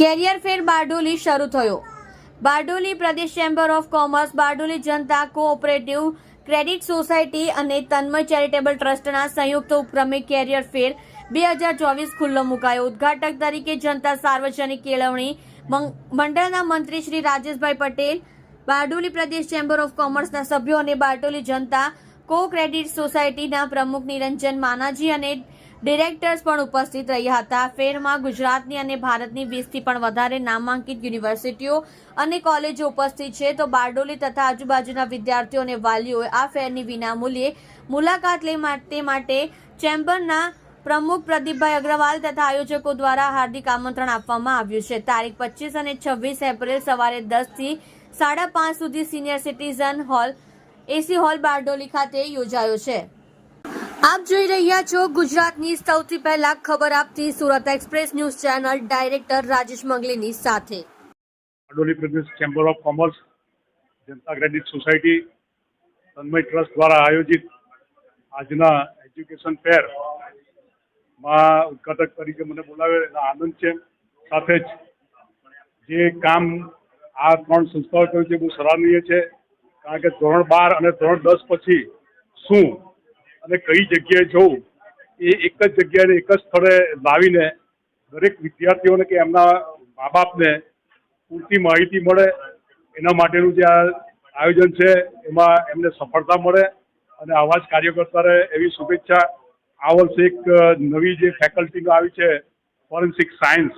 Carrier ફેર બારડોલી શરૂ થયો. બારડોલી પ્રદેશ chamber of commerce, Bardoli Janata cooperative credit society અને તન્મય ચેરિટેબલ ટ્રસ્ટના સંયુક્ત ઉપક્રમે કેરિયર ફેર બે હજાર ચોવીસ ખુલ્લો મુકાયો. ઉદ્ઘાટક તરીકે જનતા સાર્વજનિક કેળવણી મંડળના મંત્રી શ્રી રાજેશભાઈ પટેલ, બારડોલી પ્રદેશ ચેમ્બર ઓફ કોમર્સના સભ્યો અને બારડોલી જનતા કો ક્રેડિટ સોસાયટીના પ્રમુખ નિરંજન માનાજી અને ડિરેક્ટર્સ પણ ઉપસ્થિત રહ્યા હતા. ફેરમાં ગુજરાતની અને ભારતની વીસથી પણ વધારે નામાંકિત યુનિવર્સિટીઓ અને કોલેજો ઉપસ્થિત છે. તો બારડોલી તથા આજુબાજુના વિદ્યાર્થીઓ અને વાલીઓએ આ ફેરની વિનામૂલ્યે મુલાકાત લે માટે માટે ચેમ્બરના પ્રમુખ પ્રદીપભાઈ અગ્રવાલ તથા આયોજકો દ્વારા હાર્દિક આમંત્રણ આપવામાં આવ્યું છે. તારીખ પચીસ અને છવ્વીસ એપ્રિલ સવારે દસથી સાડા પાંચ સુધી senior citizen hall, AC hall Bardoli ખાતે યોજાયો છે. આપ જોઈ રહ્યા છો ગુજરાતની સૌથી પહેલા ખબર આપતી Surat express news channel director Rajesh મંગલીની સાથે. અડોલી પ્રદેશ chamber of commerce Janata credit society Tanmay trust દ્વારા આયોજિત આજના એજ્યુકેશન ફેરમાં ઉદ્ઘાટક તરીકે મને બોલાવે એનો આનંદ છે. સાથે જ જે કામ આ ત્રણ સંસ્થાઓ કર્યું છે બહુ સરાહનીય છે. કારણ કે ધોરણ બાર અને ધોરણ દસ પછી શું અને કઈ જગ્યાએ જવું એ એક જ જગ્યાએ એક જ સ્થળે લાવીને દરેક વિદ્યાર્થીઓને કે એમના મા બાપને પૂરતી માહિતી મળે, એના માટેનું જે આ આયોજન છે, એમાં એમને સફળતા મળે અને આવા જ કાર્યકર્તાને એવી શુભેચ્છા. આ વર્ષે એક નવી જે ફેકલ્ટીનો આવી છે ફોરેન્સિક સાયન્સ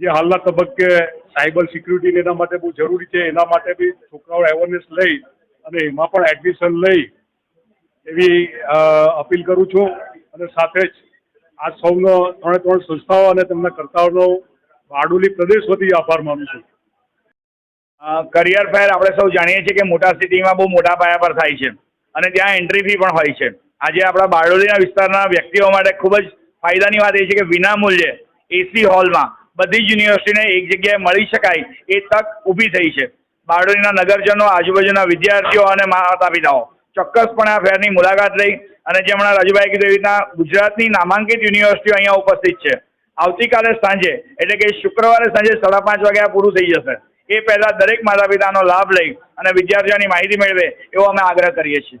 જે હાલના તબક્કે સાયબર સિક્યુરિટી એના માટે બહુ જરૂરી છે, એના માટે બી છોકરાઓ અવેરનેસ લઈ અને એમાં પણ એડમિશન લઈ એવી અપીલ કરું છું અને સાથે જ આ સૌનો ત્રણે ત્રણ સંસ્થાઓ અને તેમના કર્તાઓનો બારડોલી પ્રદેશ વતી આભાર માનું છું. કરિયર ફેર આપણે સૌ જાણીએ છીએ કે મોટા સિટીમાં બહુ મોટા પાયા પર થાય છે અને ત્યાં એન્ટ્રી ફી પણ હોય છે. આજે આપણા બારડોલીના વિસ્તારના વ્યક્તિઓ માટે ખૂબ જ ફાયદાની વાત એ છે કે વિનામૂલ્યે એસી હોલમાં બધી જ યુનિવર્સિટીને એક જગ્યાએ મળી શકાય એ તક ઊભી થઈ છે. બારડોલીના નગરજનો, આજુબાજુના વિદ્યાર્થીઓ અને માતા પિતાઓ ચોક્કસપણે આ ફેરની મુલાકાત લઈ અને જે હમણાં રાજુભાઈ કીધું એવી રીતના ગુજરાતની નામાંકિત યુનિવર્સિટીઓ અહીંયા ઉપસ્થિત છે. આવતીકાલે સાંજે, એટલે કે શુક્રવારે સાંજે સાડા પાંચ વાગે આ પૂરું થઈ જશે. એ પહેલાં દરેક માતા પિતાનો લાભ લઈ અને વિદ્યાર્થીઓની માહિતી મેળવે એવો અમે આગ્રહ કરીએ છીએ.